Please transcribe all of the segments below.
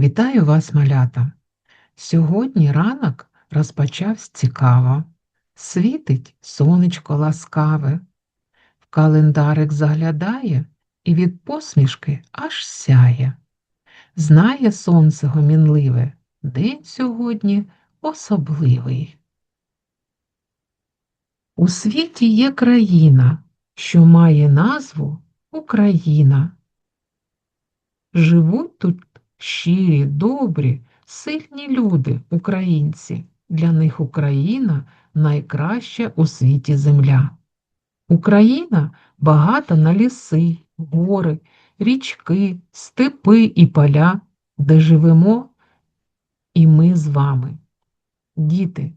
Вітаю вас, малята! Сьогодні ранок розпочався цікаво. Світить сонечко ласкаве, в календарик заглядає і від посмішки аж сяє. Знає сонце гомінливе, день сьогодні особливий. У світі є країна, що має назву Україна. Живуть тут щирі, добрі, сильні люди, українці. Для них Україна найкраща у світі земля. Україна багата на ліси, гори, річки, степи і поля, де живемо і ми з вами. Діти,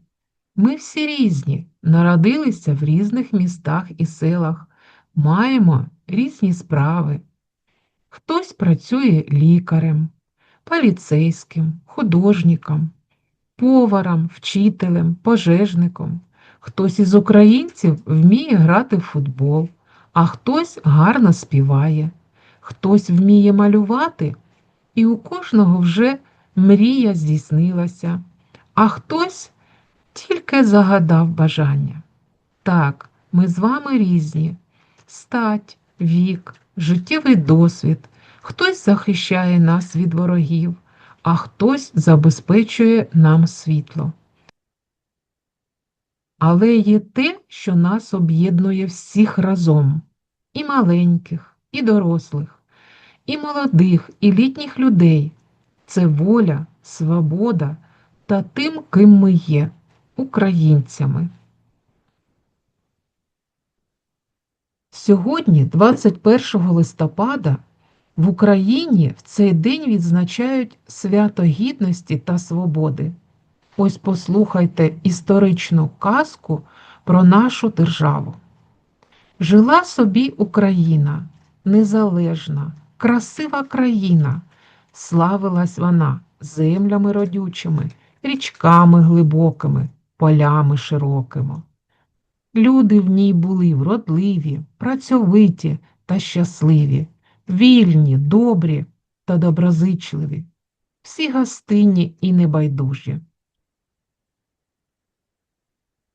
ми всі різні, народилися в різних містах і селах, маємо різні справи. Хтось працює лікарем, поліцейським, художником, поваром, вчителем, пожежником. Хтось із українців вміє грати в футбол, а хтось гарно співає, хтось вміє малювати, і у кожного вже мрія здійснилася, а хтось тільки загадав бажання. Так, ми з вами різні, стать, вік, життєвий досвід. Хтось захищає нас від ворогів, а хтось забезпечує нам світло. Але є те, що нас об'єднує всіх разом і маленьких, і дорослих, і молодих, і літніх людей. Це воля, свобода та тим, ким ми є, українцями. Сьогодні, 21 листопада, в Україні в цей день відзначають свято Гідності та Свободи. Ось послухайте історичну казку про нашу державу. Жила собі Україна, незалежна, красива країна, славилась вона землями родючими, річками глибокими, полями широкими. Люди в ній були вродливі, працьовиті та щасливі вільні, добрі та доброзичливі, всі гостинні і небайдужі.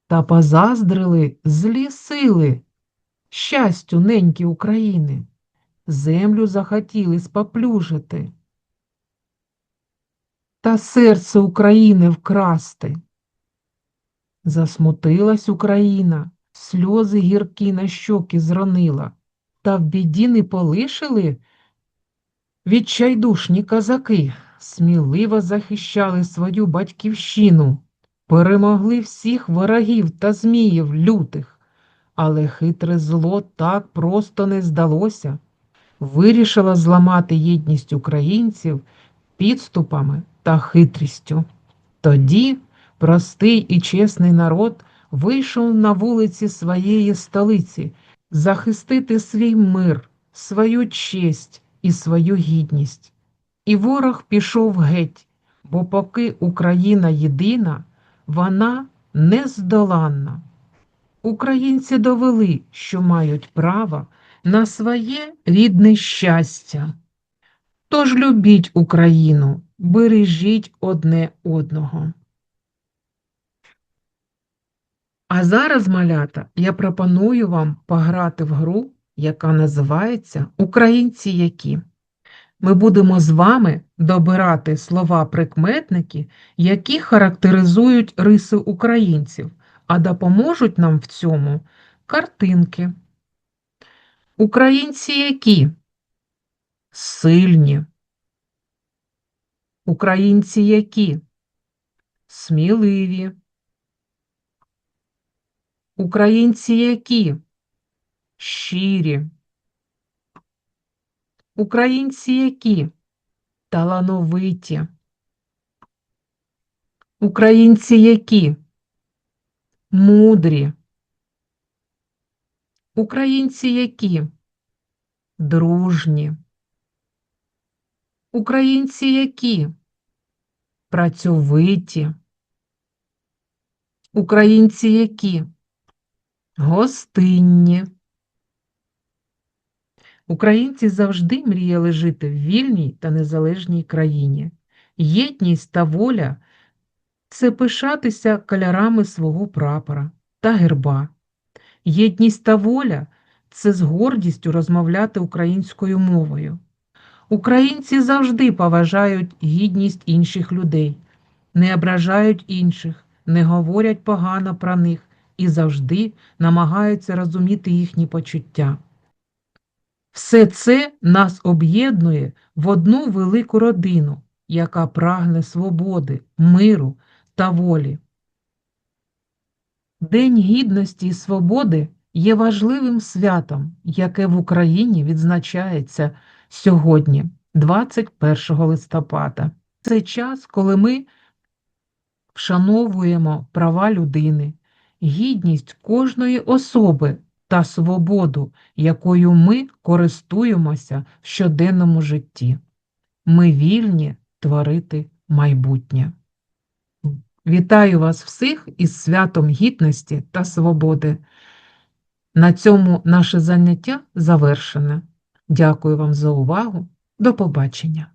Та позаздрили злі сили, щастю неньки України, землю захотіли споплюжити, та серце України вкрасти. Засмутилась Україна, сльози гіркі на щоки зронила та в біді не полишили? Відчайдушні козаки, сміливо захищали свою батьківщину, перемогли всіх ворогів та зміїв лютих, але хитре зло так просто не здалося, вирішило зламати єдність українців підступами та хитрістю. Тоді простий і чесний народ вийшов на вулиці своєї столиці захистити свій мир, свою честь і свою гідність. І ворог пішов геть, бо поки Україна єдина, вона нездоланна. Українці довели, що мають право на своє рідне щастя. Тож любіть Україну, бережіть одне одного. А зараз, малята, я пропоную вам пограти в гру, яка називається Українці які. Ми будемо з вами добирати слова-прикметники, які характеризують риси українців, а допоможуть нам в цьому картинки. Українці які? Сильні. Українці які? Сміливі. Українці які? Щирі. Українці які? Талановиті. Українці які? Мудрі. Українці які? Дружні. Українці які? Працьовиті. Українці які? Гостинні. Українці завжди мріяли жити в вільній та незалежній країні. Єдність та воля це пишатися кольорами свого прапора та герба. Єдність та воля це з гордістю розмовляти українською мовою. Українці завжди поважають гідність інших людей, не ображають інших, не говорять погано про них і завжди намагаються розуміти їхні почуття. Все це нас об'єднує в одну велику родину, яка прагне свободи, миру та волі. День гідності і свободи є важливим святом, яке в Україні відзначається сьогодні, 21 листопада. Це час, коли ми вшановуємо права людини, гідність кожної особи та свободу, якою ми користуємося в щоденному житті. Ми вільні творити майбутнє. Вітаю вас всіх із святом гідності та свободи. На цьому наше заняття завершене. Дякую вам за увагу. До побачення.